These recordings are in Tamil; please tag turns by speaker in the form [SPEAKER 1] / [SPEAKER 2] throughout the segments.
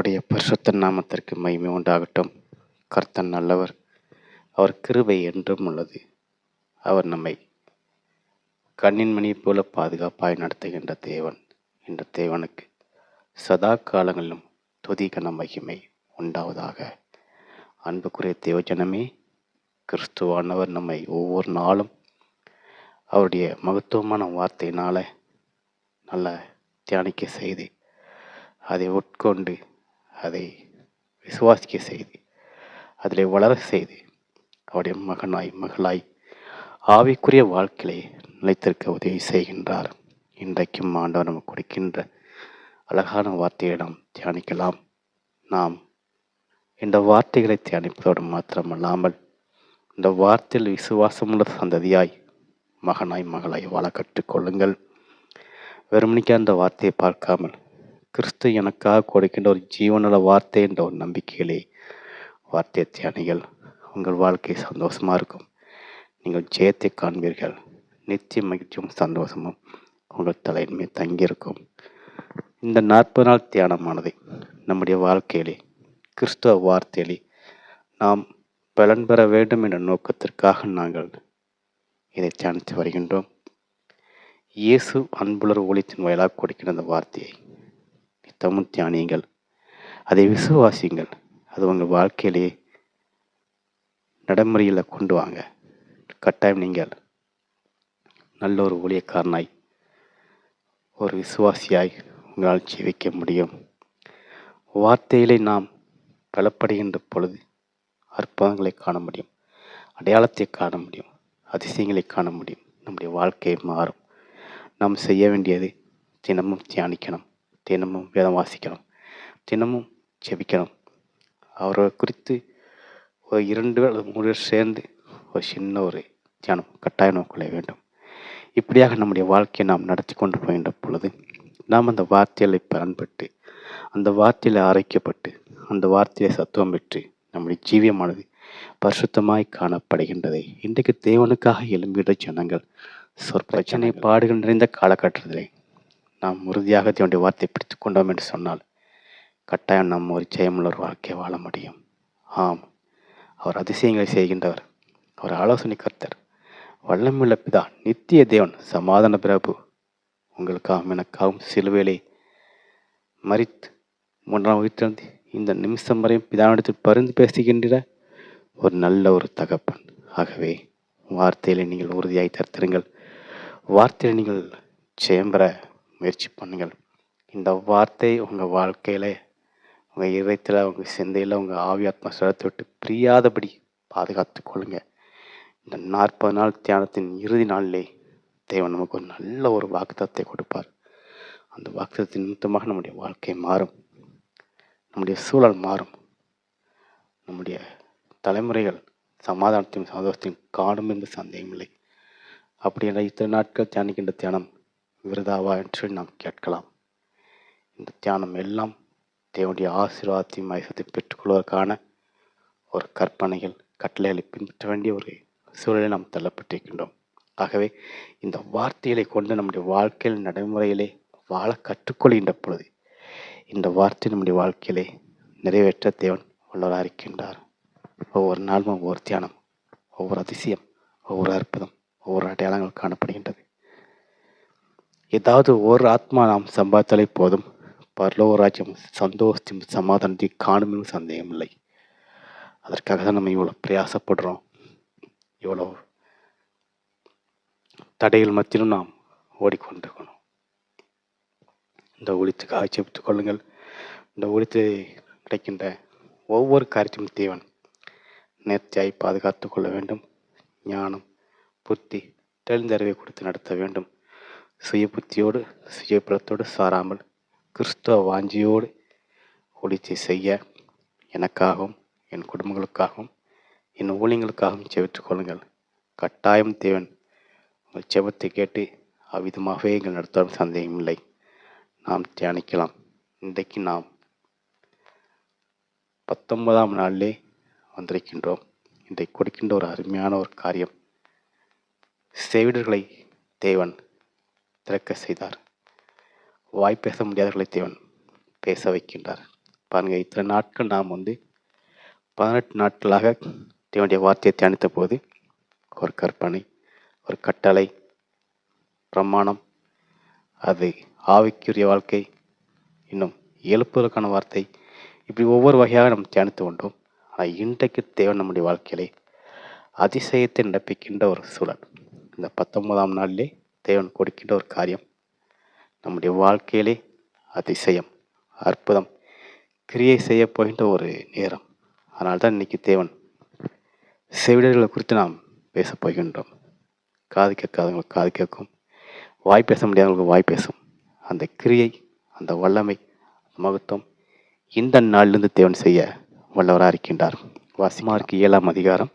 [SPEAKER 1] கர்த்தருடைய பரிசுத்த நாமத்திற்கு மகிமை உண்டாகட்டும். கர்த்தன் நல்லவர். அவர் கிருபை என்றும் உள்ளது. அவர் நம்மை கண்ணின் மணி போல பாதுகாப்பாய் நடத்துகின்ற தேவன். என்ற தேவனுக்கு சதா காலங்களிலும் துதிகன மகிமை உண்டாவதாக. அன்புக்குரிய தேவஜனமே கிறிஸ்துவானவர் நம்மை ஒவ்வொரு நாளும் அவருடைய மகத்துவமான வார்த்தையினால் நல்ல தியானிக்க செய்து அதை உட்கொண்டு அதை விசுவாசிக்க செய்து அதில் வளர செய்து அவருடைய மகனாய் மகளாய் ஆவிக்குரிய வாழ்க்கையை நிலைத்திருக்க உதவி செய்கின்றார். இன்றைக்கும் ஆண்டவர் நமக்கு கொடுக்கின்ற அழகான வார்த்தையை நாம் தியானிக்கலாம். நாம் இந்த வார்த்தைகளை தியானிப்பதோடு மாத்திரமல்லாமல் இந்த வார்த்தையில் விசுவாசமுள்ள சந்ததியாய் மகனாய் மகளாய் வாழ கற்றுக்கொள்ளுங்கள் வெறுமணிக்க அந்த வார்த்தையை பார்க்காமல் கிறிஸ்து எனக்காக கொடுக்கின்ற ஒரு ஜீவனுள்ள வார்த்தை என்ற ஒரு நம்பிக்கையிலே வார்த்தை தியானிகள் உங்கள் வாழ்க்கை சந்தோஷமாக இருக்கும். நீங்கள் ஜெயத்தை காண்பீர்கள். நித்திய மகிழ்ச்சியும் சந்தோஷமும் உங்கள் தலையின்மை தங்கியிருக்கும். இந்த நாற்பது நாள் தியானமானது நம்முடைய வாழ்க்கையிலே கிறிஸ்துவ வார்த்தையிலே நாம் பலன் பெற வேண்டும் என்ற நோக்கத்திற்காக நாங்கள் இதை தியானித்து வருகின்றோம். இயேசு அன்புலர் ஒளித்தின் வயலாக கொடுக்கின்ற அந்த வார்த்தையை தமும் தியானியுங்கள் அதை விசுவாசியுங்கள். அது உங்கள் வாழ்க்கையிலேயே நடைமுறையில் கொண்டு வாங்க. கட்டாயம் நீங்கள் நல்ல ஒரு ஊழியக்காரனாய் ஒரு விசுவாசியாய் உங்களால் ஜீவிக்க முடியும். வார்த்தையிலே நாம் பலப்படுகின்ற பொழுது அற்புதங்களை காண முடியும். அடையாளத்தை காண முடியும். அதிசயங்களை காண முடியும். நம்முடைய வாழ்க்கை மாறும். நாம் செய்ய வேண்டியது தினமும் தியானிக்கணும். தினமும் வேதம் வாசிக்கணும். தினமும் ஜெபிக்கணும். அவரை குறித்து ஒரு இரண்டு அல்லது பேர் சேர்ந்து ஒரு சின்ன ஒரு தியானம் கட்டாயம் நோக்கொள்ள வேண்டும். இப்படியாக நம்முடைய வாழ்க்கையை நாம் நடத்தி கொண்டு போகின்ற பொழுது நாம் அந்த வார்த்தைகளை பயன்பட்டு அந்த வார்த்தையில் அரைக்கப்பட்டு அந்த வார்த்தையை சத்துவம் பெற்று நம்முடைய ஜீவியமானது பரிசுத்தமாய் காணப்படுகின்றது. இன்றைக்கு தேவனுக்காக எழும்பிட ஜனங்கள் சொற்பிரச்சனை பாடுகள் நிறைந்த காலகட்டத்திலே நாம் உறுதியாக தேவனுடைய வார்த்தை பிடித்து கொண்டோம் என்று சொன்னால் கட்டாயம் நாம் ஒரு ஜெயமுள்ள ஒரு வாழ்க்கையை வாழ முடியும். ஆம். அவர் அதிசயங்களை செய்கின்றவர். அவர் ஆலோசனை கர்த்தர். வல்லமுள்ள பிதா நித்திய தேவன் சமாதான பிரபு. உங்களுக்காகவும் எனக்காகவும் சிலுவேலை மறித்து மூன்றாம் வகுத்திலிருந்து இந்த நிமிஷம் வரையும் பிதாவிடத்தில் பரிந்து பேசுகின்ற ஒரு நல்ல ஒரு தகப்பன். ஆகவே வார்த்தையில் நீங்கள் உறுதியாய் தருத்திருங்கள். வார்த்தையில் நீங்கள் ஜெயம்பெற முயற்சி பண்ணுங்கள். இந்த வார்த்தை உங்கள் வாழ்க்கையில் உங்கள் இதயத்தில் உங்கள் சிந்தையில் உங்கள் ஆவியாத்மா ஆத்மா சிரத்தை விட்டு பிரியாதபடி பாதுகாத்து கொள்ளுங்கள் இந்த நாற்பது நாள் தியானத்தின் இறுதி நாளிலே தேவன் நமக்கு ஒரு நல்ல ஒரு வாக்குத்தத்தை கொடுப்பார். அந்த வாக்குத்தத்தின் நிமித்தமாக நம்முடைய வாழ்க்கை மாறும். நம்முடைய சூழல் மாறும். நம்முடைய தலைமுறைகள் சமாதானத்தையும் சந்தோஷத்தையும் காணும் என்று சந்தேகமில்லை அப்படி என்ற இத்தனை நாட்கள் தியானிக்கின்ற தியானம் விருதாவா என்று நாம் கேட்கலாம். இந்த தியானம் எல்லாம் தேவனுடைய ஆசீர்வாதத்தையும் ஐசத்தை பெற்றுக்கொள்வதற்கான ஒரு கற்பனைகள் கட்டளைகளை பின்பற்ற வேண்டிய ஒரு சூழலில் நாம் தள்ளப்பட்டிருக்கின்றோம். ஆகவே இந்த வார்த்தைகளை கொண்டு நம்முடைய வாழ்க்கையில் நடைமுறையிலே வாழ கற்றுக்கொள்கின்ற பொழுது இந்த வார்த்தை நம்முடைய வாழ்க்கையிலே நிறைவேற்ற தேவன் உள்ளவராக இருக்கின்றார். ஒவ்வொரு நாளும் ஒவ்வொரு தியானம் ஒவ்வொரு அதிசயம் ஒவ்வொரு அற்புதம் ஒவ்வொரு அடையாளங்கள் காணப்படுகின்றது. ஏதாவது ஒரு ஆத்மா நாம் சம்பாதித்தாலே போதும். பரலோக ராஜ்யம் சந்தோஷத்தையும் சமாதானத்தையும் காணுமே சந்தேகம் இல்லை. அதற்காக தான் நம்ம இவ்வளோ பிரயாசப்படுறோம். இவ்வளோ தடைகள் மத்தியிலும் நாம் ஓடிக்கொண்டிருக்கணும். இந்த ஒழித்துக்காக செபித்துக் கொள்ளுங்கள். இந்த ஒழித்து கிடைக்கின்ற ஒவ்வொரு காரியத்தையும் தேவன் நேர்த்தியாய் பாதுகாத்து கொள்ள வேண்டும். ஞானம் புத்தி தெளிந்தறிவை கொடுத்து நடத்த வேண்டும். சுய புத்தியோடு சுயபுலத்தோடு சாராமல் கிறிஸ்துவ வாஞ்சியோடு ஒளிச்சை செய்ய எனக்காகவும் என் குடும்பங்களுக்காகவும் என் ஊழியங்களுக்காகவும் செவித்துக் கொள்ளுங்கள். கட்டாயம் தேவன் உங்கள் செபத்தை கேட்டு அவ்விதமாகவே எங்கள் நடத்தாலும் சந்தேகமில்லை நாம் தியானிக்கலாம். இன்றைக்கு நாம் பத்தொன்பதாம் நாளிலே வந்திருக்கின்றோம். இன்றைக்கு கொடுக்கின்ற ஒரு அருமையான ஒரு காரியம் செவிடர்களை தேவன் திறக்க செய்தார். வாய் பேச முடியாதவர்களை தேவன் பேச வைக்கின்றார். பாருங்க இத்தனை நாட்கள் நாம் வந்து பதினெட்டு நாட்களாக தேவனுடைய வார்த்தையை தியானித்த போது ஒரு கற்பனை ஒரு கட்டளை பிரமாணம் அது ஆவிக்குரிய வாழ்க்கை இன்னும் எழுப்புவதற்கான வார்த்தை இப்படி ஒவ்வொரு வகையாக நாம் தியானித்து கொண்டோம். ஆனால் இன்றைக்கு தேவன் நம்முடைய வாழ்க்கையிலே அதிசயத்தை நடப்பிக்கின்ற ஒரு சூழல். இந்த பத்தொன்பதாம் நாளிலே தேவன் கொடுக்கின்ற ஒரு காரியம். நம்முடைய வாழ்க்கையிலே அதிசயம் அற்புதம் கிரியை செய்ய போகின்ற ஒரு நேரம். அதனால்தான் இன்னைக்கு தேவன் செவிடர்களை குறித்து நாம் பேசப் போகின்றோம். காது கேட்காதவங்களுக்கு காது கேட்கும். வாய் பேச முடியாதவங்களுக்கு வாய் பேசும். அந்த கிரியை அந்த வல்லமை மகத்துவம் இந்த நாளிலிருந்து தேவன் செய்ய வல்லவராக இருக்கின்றார். வாசிமாருக்கு ஏழாம் அதிகாரம்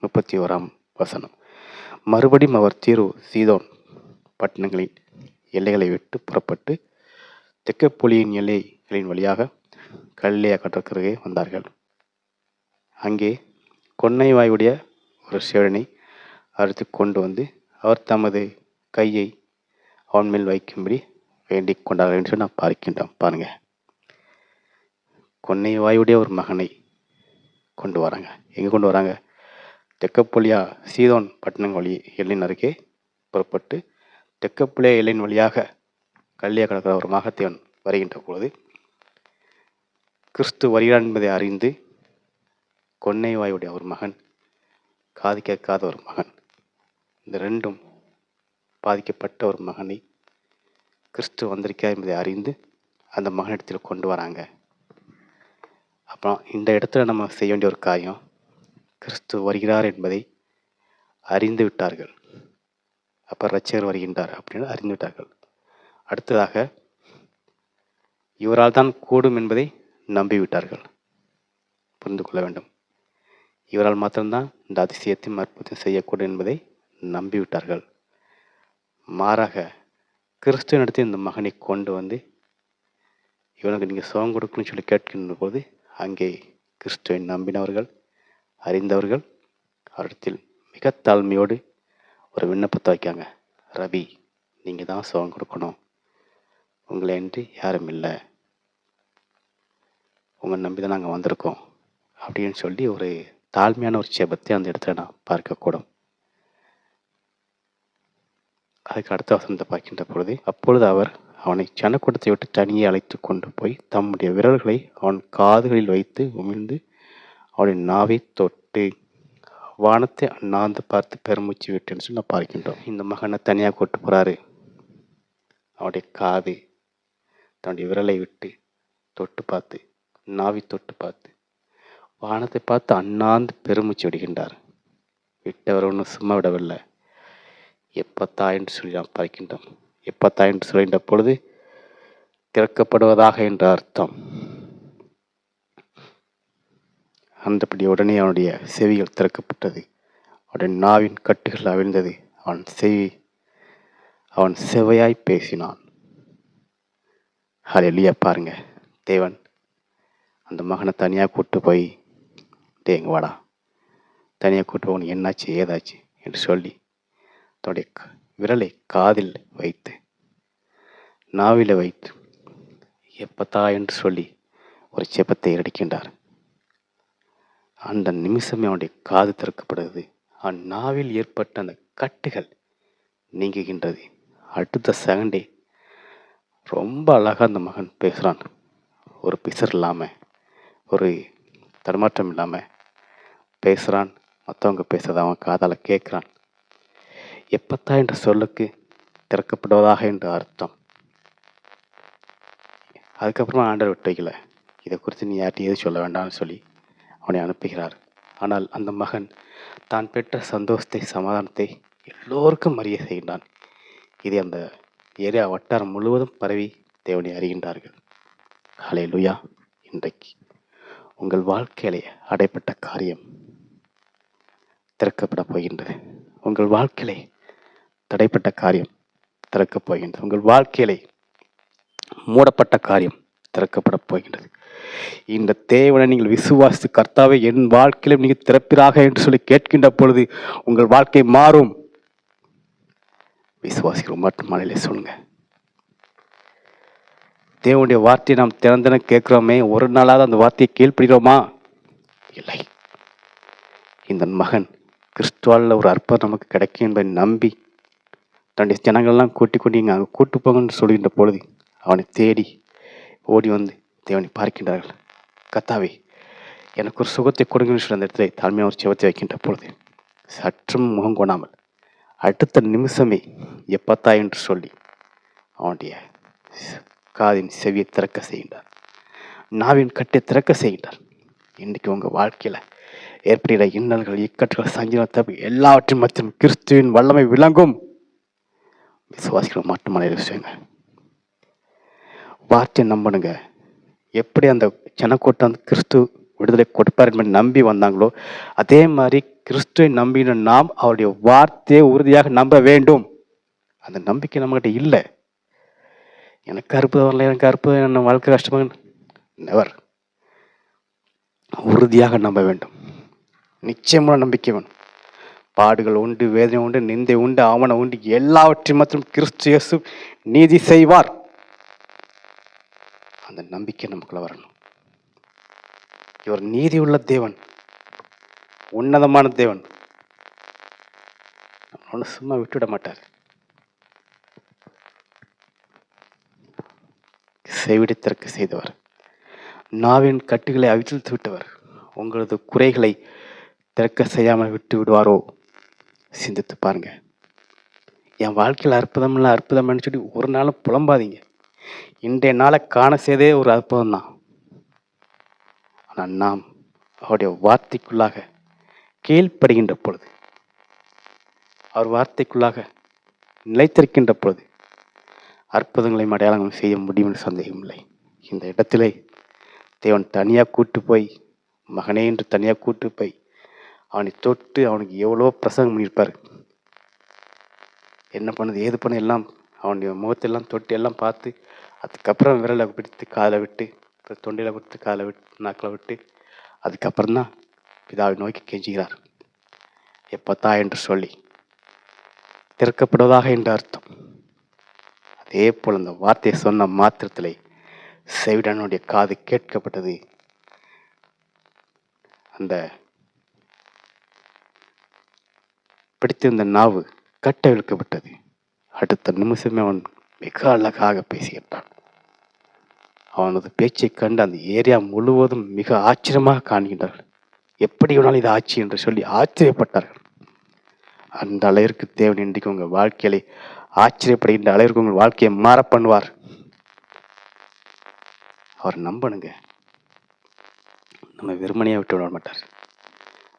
[SPEAKER 1] முப்பத்தி ஓராம் வசனம். மறுபடியும் அவர் தீர்வு சீதோன் பட்டணங்களின் எல்லைகளை விட்டு புறப்பட்டு தெக்கப்பொலியின் எல்லைகளின் வழியாக கல்லையா கடற்கரையை வந்தார்கள். அங்கே கொன்னை வாயுடைய ஒரு சேவனை அறுத்து கொண்டு வந்து அவர் தமது கையை அவன் மேல் வைக்கும்படி வேண்டிக் கொண்டார்கள் என்று நாம் பார்க்கின்றோம். பாருங்க. கொன்னை வாயுடைய ஒரு மகனை கொண்டு வராங்க. எங்கே கொண்டு வராங்க? தெக்கப்பொலியா சீதோன் பட்டணம் வழி எல்லின் அருகே புறப்பட்டு தெக்கப்பொலியா எல்லின் வழியாக கல்லியா கடக்கிற ஒரு மகத்தேவன் வருகின்ற பொழுது கிறிஸ்து வருகிறான் என்பதை அறிந்து கொன்னைவாயுடைய ஒரு மகன் காது கேட்காத ஒரு மகன் இந்த ரெண்டும் பாதிக்கப்பட்ட ஒரு மகனை கிறிஸ்து வந்திருக்கார் என்பதை அறிந்து அந்த மகனிடத்தில் கொண்டு வராங்க. அப்புறம் இந்த இடத்துல நம்ம செய்ய வேண்டிய ஒரு காரியம் கிறிஸ்து வருகிறார் என்பதை அறிந்து விட்டார்கள். அப்போ ரட்சகர் வருகின்றார் அப்படின்னு அறிந்துவிட்டார்கள் அடுத்ததாக இவரால் தான் கூடும் என்பதை நம்பிவிட்டார்கள். புரிந்து கொள்ள வேண்டும். இவரால் மாத்திரம்தான் இந்த அதிசயத்தையும் அற்புதத்தையும் செய்யக்கூடும் என்பதை நம்பிவிட்டார்கள். மாறாக கிறிஸ்துவனிடத்தில் இந்த மகனை கொண்டு வந்து இவனுக்கு நீங்கள் சுகம் கொடுக்கணும்னு சொல்லி கேட்கின்ற போது அங்கே கிறிஸ்துவை நம்பினவர்கள் அறிந்தவர்கள் அவரிடத்தில் மிக தாழ்மையோடு ஒரு விண்ணப்பத்தை வைக்காங்க. ரவி நீங்கள் தான் சுகம் கொடுக்கணும். உங்களை என்று யாரும் இல்லை. உங்களை நம்பி தான் நாங்கள் வந்திருக்கோம். அப்படின்னு சொல்லி ஒரு தாழ்மையான ஒரு சேபத்தை அந்த இடத்துல நான் பார்க்கக்கூடும். அதுக்கு அடுத்த வசனத்தை பார்க்கின்ற பொழுது அப்பொழுது அவர் அவனை சனக்கூட்டத்தை விட்டு தனியே அழைத்து கொண்டு போய் தம்முடைய விரல்களை அவன் காதுகளில் வைத்து உமிழ்ந்து அவனின் நாவை தொட்டு வானத்தை அண்ணாந்து பார்த்து பெருமூச்சு விட்டுன்னு சொல்லி நான் பார்க்கின்றோம். இந்த மகனை தனியாக கூட்டு போகிறாரு அவனுடைய காது தன்னுடைய விரலை விட்டு தொட்டு பார்த்து நாவி தொட்டு பார்த்து வானத்தை பார்த்து அண்ணாந்து பெருமூச்சு விடுகின்றார். விட்டவர் ஒன்றும் சும்மா விடவில்லை. எப்பத்தா என்று சொல்லி நாம் பார்க்கின்றோம். எப்பத்தா என்று சொல்கின்ற பொழுது திறக்கப்படுவதாக என்ற அர்த்தம். அந்தபடி உடனே அவனுடைய செவிகள் திறக்கப்பட்டது. அவனுடைய நாவின் கட்டுகள் அவிழ்ந்தது. அவன் செவி அவன் செவையாய் பேசினான். ஹalleluya பாருங்க. தேவன் அந்த மகனை தனியாக கூட்டு போய் டேங்க வாடா. தனியாக கூட்டு போகணும் என்னாச்சு ஏதாச்சு? என்று சொல்லி தன்னுடைய விரலை காதில் வைத்து நாவில வைத்து எப்பத்தா? என்று சொல்லி ஒரு செப்பத்தை எடுக்கின்றார். அந்த நிமிஷமே அவனுடைய காது திறக்கப்படுகிறது. அவன் நாவில் ஏற்பட்ட அந்த கட்டுகள் நீங்குகின்றது. அடுத்த செகண்டே ரொம்ப அழகாக அந்த மகன் பேசுகிறான் ஒரு பிசர் இல்லாமல் ஒரு தடுமாற்றம் இல்லாமல் பேசுகிறான் மற்றவங்க பேசுறதை அவன் காதால் கேட்குறான் எப்பத்தா என்ற சொல்லுக்கு திறக்கப்படுவதாக என்ற அர்த்தம். அதுக்கப்புறமா ஆண்டர் விட்டு வைக்கல. இதை குறித்து நீ யார்ட்டையும் எதுவும் சொல்ல வேண்டாம்னு சொல்லி அவனை அனுப்புகிறார். ஆனால் அந்த மகன் தான் பெற்ற சந்தோஷத்தை சமாதானத்தை எல்லோருக்கும் அறிய செய்கின்றான். இது அந்த ஏரியா வட்டாரம் முழுவதும் பரவி தேவனை அறிகின்றார்கள். ஹலே லுயா இன்றைக்கு உங்கள் வாழ்க்கையிலே அடைப்பட்ட காரியம் திறக்கப்பட போகின்றது. உங்கள் வாழ்க்கையிலே தடைப்பட்ட காரியம் திறக்கப் போகின்றது. உங்கள் வாழ்க்கையிலே மூடப்பட்ட காரியம் திறக்கப்பட போகின்றது. இந்த தேவனை நீங்கள் விசுவாசித்து கர்த்தாவே என் வாழ்க்கையிலும் நீங்கள் திறப்பிறாக என்று சொல்லி கேட்கின்ற பொழுது உங்கள் வாழ்க்கை மாறும். விசுவாசிகள் மட்டும் மலையிலே சொல்லுங்க. தேவனுடைய வார்த்தையை நாம் திறந்தன கேட்குறோமே ஒரு நாளாவது அந்த வார்த்தையை கீழ்ப்படுகிறோமா? இல்லை. இந்த மகன் கிறிஸ்துவாலில் ஒரு அற்புதம் நமக்கு கிடைக்கும் என்பதை நம்பி தன்னுடைய ஜனங்கள்லாம் கூட்டி கொண்டு இங்கே அங்கே கூட்டு போங்கன்னு சொல்கின்ற பொழுது அவனை தேடி ஓடி வந்து தேவனை பார்க்கின்றார்கள். கத்தாவே எனக்கு ஒரு சுகத்தை கொடுங்கன்னு சொல்லி அந்த இடத்துல தாழ்மையாக ஒரு சிவத்தை வைக்கின்ற பொழுது சற்றும் முகம் கொடாமல் அடுத்த நிமிஷமே எப்பத்தா என்று சொல்லி அவனுடைய காதின் செவியை திறக்க செய்கின்றார். நாவின் கட்டை திறக்க செய்கின்றார். இன்றைக்கு உங்கள் வாழ்க்கையில் ஏற்படுகிற இன்னல்கள் இக்கட்டுகள் சஞ்சலம் தப்பு எல்லாவற்றின் மத்தியும் கிறிஸ்துவின் வல்லமை விளங்கும். விசுவாசிகள் மட்டுமல்ல விஷயங்கள் வார்த்தையை நம்பணுங்க எப்படி அந்த ஜனக்கூட்டம் அந்த கிறிஸ்து விடுதலை கொடுப்பார் என்பதை நம்பி வந்தாங்களோ அதே மாதிரி கிறிஸ்துவை நம்பின நாம் அவருடைய வார்த்தையை உறுதியாக நம்ப வேண்டும். அந்த நம்பிக்கை நம்மகிட்ட இல்லை. எனக்கு அற்புதம் வரல எனக்கு அற்புதம் என்ன வாழ்க்கை கஷ்டமாக நெவர் உறுதியாக நம்ப வேண்டும். நிச்சயமான நம்பிக்கை வேணும். பாடுகள் உண்டு வேதனை உண்டு நிந்தை உண்டு ஆவணம் உண்டு எல்லாவற்றையும் மற்றும் கிறிஸ்து இயேசு நீதி செய்வார். அந்த நம்பிக்கை நமக்குள்ளே வரணும். இவர் நீதி உள்ள தேவன். உன்னதமான தேவன். ஒன்று சும்மா விட்டுவிட மாட்டார். செவிடித்திறக்க செய்தவர். நாவின் கட்டுகளை அவிழ்த்து விட்டவர். உங்களது குறைகளை திறக்க செய்யாமல் விட்டு விடுவாரோ? சிந்தித்து பாருங்க. என் வாழ்க்கையில் அற்புதம் இல்லை அற்புதம்னு சொல்லி ஒரு நாளும் புலம்பாதீங்க. இன்றைய நாளை காண செய்தே ஒரு அற்புதம் தான் ஆனால் நாம் அவருடைய வார்த்தைக்குள்ளாக கீழ்ப்படுகின்ற பொழுது அவர் வார்த்தைக்குள்ளாக நிலைத்திருக்கின்ற பொழுது அற்புதங்களையும் அடையாளங்களும் செய்ய முடியும் என்று சந்தேகம் சந்தேகமில்லை இந்த இடத்திலே தேவன் தனியாக கூட்டு போய் மகனே என்று தனியாக கூட்டு போய் அவனை தொட்டு அவனுக்கு எவ்வளோ பிரசங்கம் பண்ணியிருப்பார். என்ன பண்ணுது ஏது பண்ண எல்லாம் அவனுடைய முகத்தெல்லாம் தொட்டி எல்லாம் பார்த்து அதுக்கப்புறம் விரலை பிடித்து காலை விட்டு அப்புறம் தொண்டையில் கொடுத்து காலை விட்டு நாக்கில் விட்டு அதுக்கப்புறம் தான் பிதாவை நோக்கி கெஞ்சுகிறார். எப்பத்தா என்று சொல்லி. திறக்கப்படுவதாக என்று அர்த்தம். அதே போல் அந்த வார்த்தையை சொன்ன மாத்திரத்திலே செவிடனுடைய காது கேட்கப்பட்டது. அந்த பிடித்திருந்த நாவு கட்டவிழ்க்கப்பட்டது. அடுத்த நிமிஷமே அவன் மிக அழகாக பேசுகின்றான். அவனது பேச்சைக் கண்டு அந்த ஏரியா முழுவதும் மிக ஆச்சரியமாக காண்கின்றார்கள். எப்படி வேணாலும் இது ஆட்சி என்று சொல்லி ஆச்சரியப்பட்டார்கள். அந்த அளவிற்கு தேவன் இன்றைக்கு உங்கள் வாழ்க்கையை ஆச்சரியப்படுகின்ற அளவிற்கு உங்கள் வாழ்க்கையை மாற பண்ணுவார். அவர் நம்பணுங்க. நம்ம வெறுமனையாக விட்டு விட மாட்டார்.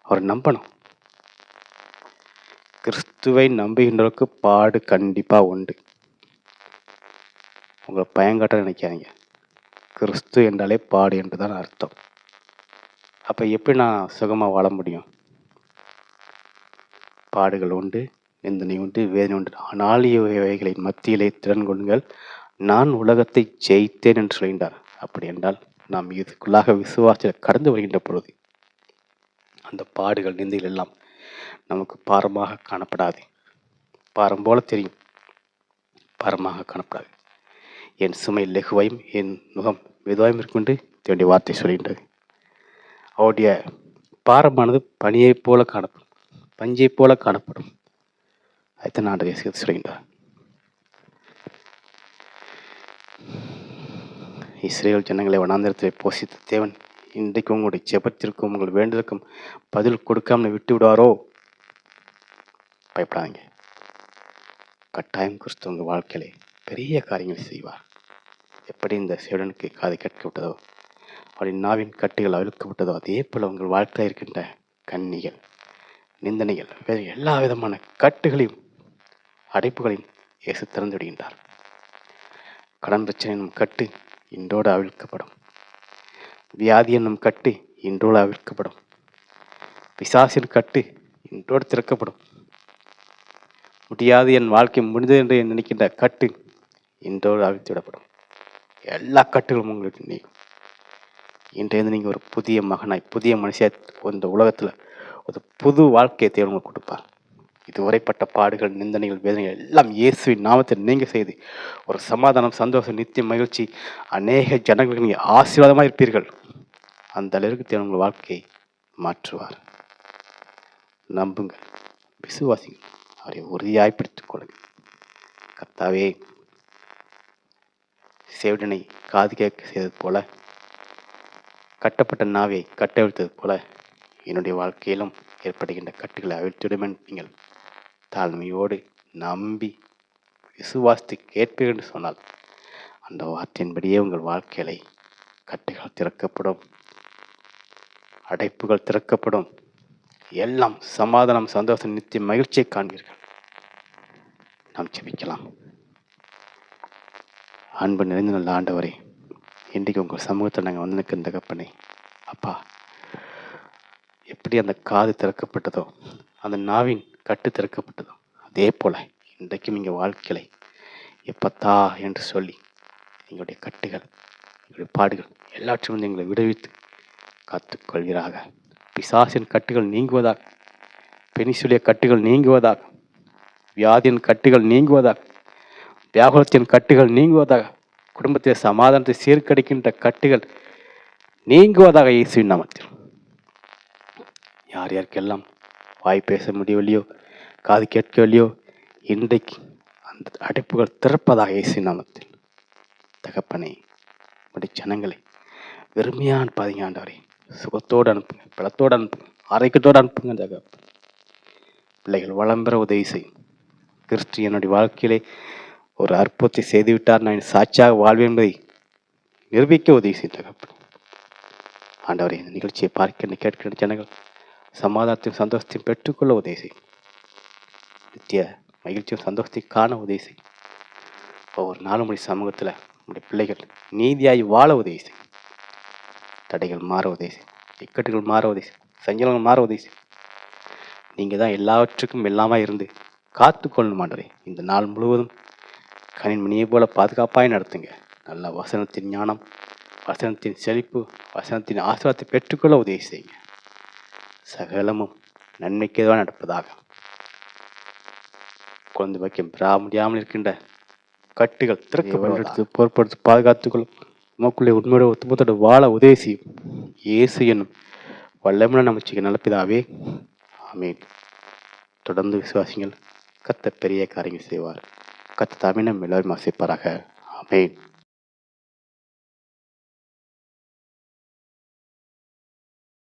[SPEAKER 1] அவர் நம்பணும். கிறிஸ்துவை நம்புகின்றவருக்கு பாடு கண்டிப்பாக உண்டு. உங்களை பயங்காட்ட நினைக்காதீங்க. கிறிஸ்து என்றாலே பாடு என்று தான் அர்த்தம். அப்போ எப்படி நான் சுகமாக வாழ முடியும்? பாடுகள் உண்டு நிந்தனை உண்டு வேதனை உண்டு. ஆனால் இவைகளின் மத்தியிலே திறன் கொள்ளுங்கள். நான் உலகத்தை ஜெயித்தேன் என்று சொல்கின்றார். அப்படி என்றால் நாம் இதுக்குள்ளாக விசுவாசத்தில் கடந்து வருகின்ற பொழுது அந்த பாடுகள் நிந்தைகள் எல்லாம் நமக்கு பாரமாக காணப்படாது. பாரம் போல தெரியும். பாரமாக காணப்படாது. என் சுமை லெகுவையும் என் முகம் மெதுவாயும் இருக்குண்டு தேவனுடைய வார்த்தை சொல்கின்றது. அவருடைய பாரமானது பனியைப் போல காணப்படும். பஞ்சைப் போல காணப்படும். அதைத்தான் நான் சேர்த்து சொல்கின்றார். இஸ்ரேல் ஜனங்களை வனாந்திரத்தை போஷித்த தேவன் இன்றைக்கு உங்களுடைய ஜெபத்திற்கும் உங்கள் வேண்டுதற்கும் பதில் கொடுக்காமல் விட்டு விடுவாரோ பயப்படாதீங்க. கட்டாயம் கிறிஸ்து உங்கள் வாழ்க்கையிலே பெரிய காரியங்களை செய்வார். எப்படி இந்த சேடனுக்கு காதை விட்டதோ அவரின் நாவின் கட்டுகள் அவிழ்க்கப்பட்டதோ அதே போல் உங்கள் வாழ்க்கையில் இருக்கின்ற கன்னிகள் நிந்தனைகள் வேறு எல்லா விதமான கட்டுகளையும் அடைப்புகளையும் இயேசு திறந்து விடுகின்றார். கடன் பிரச்சனை கட்டு இன்றோடு அவிழ்க்கப்படும். வியாதி என்னும் கட்டு இன்றோடு அவிழ்க்கப்படும். பிசாசின் கட்டு இன்றோடு திறக்கப்படும். முடியாது என் வாழ்க்கை முடிந்தது என்று நினைக்கின்ற கட்டு இன்றோடு அவிழ்த்து விடப்படும் எல்லா கட்டுகளும் உங்களுக்கு நீங்கும். இன்றையிருந்து நீங்கள் ஒரு புதிய மகனாய் புதிய மனுஷியா இந்த உலகத்தில் ஒரு புது வாழ்க்கையை தேவன் உங்களுக்கு கொடுப்பார். இதுவரைப்பட்ட பாடுகள் நிந்தனைகள் வேதனைகள் எல்லாம் இயேசுவின் நாமத்தில் நீங்க செய்து ஒரு சமாதானம் சந்தோஷம் நித்திய மகிழ்ச்சி அநேக ஜனங்களுக்கு நீங்கள் ஆசீர்வாதமாக இருப்பீர்கள். அந்த அளவிற்கு தேவன் உங்கள் வாழ்க்கையை மாற்றுவார். நம்புங்கள் விசுவாசிங்கள் அவரை உறுதியாய் பிடித்துக் கொள்ளுங்கள். கர்த்தாவே செவிடனை காது கேட்க செய்தது போல கட்டப்பட்ட நாவை கட்டவிழ்த்தது போல என்னுடைய வாழ்க்கையிலும் ஏற்படுகின்ற கட்டுகளை அவிழ்த்திடுமென் நீங்கள். தாழ்மையோடு நம்பி விசுவாசித்து கேட்பீர்கள் என்று சொன்னால் அந்த வார்த்தையின்படியே உங்கள் வாழ்க்கையில கட்டுகள் திறக்கப்படும் அடைப்புகள் திறக்கப்படும் எல்லாம் சமாதானம் சந்தோஷம் நித்திய மகிழ்ச்சியை காண்பீர்கள். நாம் ஜெபிக்கலாம். அன்பு நிறைந்த நல்ல ஆண்டவரே இன்றைக்கு உங்கள் சமூகத்தில் நாங்கள் வந்து நிற்கிற தகப்பனே அப்பா எப்படி அந்த காது திறக்கப்பட்டதோ அந்த நாவின் கட்டு திறக்கப்பட்டதோ அதே போல இன்றைக்கும் இங்கே வாழ்க்கையை எப்பத்தா என்று சொல்லி எங்களுடைய கட்டுகள் எங்களுடைய பாடுகள் எல்லாற்றும் எங்களை விடுவித்து காத்துக்கொள்கிறாக. பிசாசின் கட்டுகள் நீங்குவதாக பெனிசுலிய கட்டுகள் நீங்குவதாக வியாதியின் கட்டுகள் நீங்குவதாக வியாகுலத்தின் கட்டுகள் நீங்குவதாக குடும்பத்தில் சமாதானத்தை சீர்கடிக்கின்ற கட்டுகள் நீங்குவதாக இயேசுவின் நாமத்தில். யார் யாருக்கெல்லாம் வாய் பேச முடியவில்லையோ காது கேட்கவில்லையோ இன்றைக்கு அந்த அடைப்புகள் திறப்பதாக இயேசு நாமத்தில். தகப்பனை உடைய ஜனங்களை வெறுமையாக அனுப்பாதீங்க ஆண்டவரே சுகத்தோடு அனுப்புங்க பலத்தோடு அனுப்புங்க ஆரோக்கியத்தோடு அனுப்புங்க தகப்பன். பிள்ளைகள் வளம் பெற உதவி செய்யும். கிறிஸ்டியனுடைய வாழ்க்கையிலே ஒரு அற்புதத்தை செய்துவிட்டார். நான் சாட்சியாக வாழ்வேன் என்பதை நிரூபிக்க உதவி செய்யும் தகப்பன். ஆண்டவரே இந்த நிகழ்ச்சியை பார்க்கின்ற கேட்கின்ற ஜனங்கள் சமாதானத்தையும் சந்தோஷத்தையும் பெற்றுக்கொள்ள உதவி செய். நித்திய மகிழ்ச்சியும் சந்தோஷத்தையும் காண உதவி செய். ஒவ்வொரு நாளும் உடைய சமூகத்தில் உடைய பிள்ளைகள் நீதியாய் வாழ உதவி செய். தடைகள் மாற உதவி செய். இக்கட்டுகள் மாற உதவி செய். சஞ்சலங்கள் மாற உதவி செய். நீங்கள் தான் எல்லாவற்றுக்கும் எல்லாமா இருந்து காத்துக்கொள்ளணும் இந்த நாள் முழுவதும் கணின்மணியை போல பாதுகாப்பாக நடத்துங்க. நல்ல வசனத்தின் ஞானம் வசனத்தின் செழிப்பு வசனத்தின் ஆசீர்வாதத்தை பெற்றுக்கொள்ள உதவி செய்யுங்க. சகலமும் நன்மைக்கு நடப்பதாக. குழந்தை வைக்கம் பெறா முடியாமல் இருக்கின்ற கட்டுகள் திறக்கப்படுத்து பொறுப்படுத்தி பாதுகாத்துக்கொள்ளும். நமக்குள்ளே உண்மையோட ஒத்துமத்தோட வாழ உதவி செய்யும். இயேசு என்னும் வல்லமுன நமச்சிக்க நல்லப்பிதாவே ஆமீன். தொடர்ந்து விசுவாசிங்கள் கத்த பெரிய காரியங்கள் செய்வார். கத்த தமிழம் எல்லோரும் ஆசைப்பாராக ஆமீன்.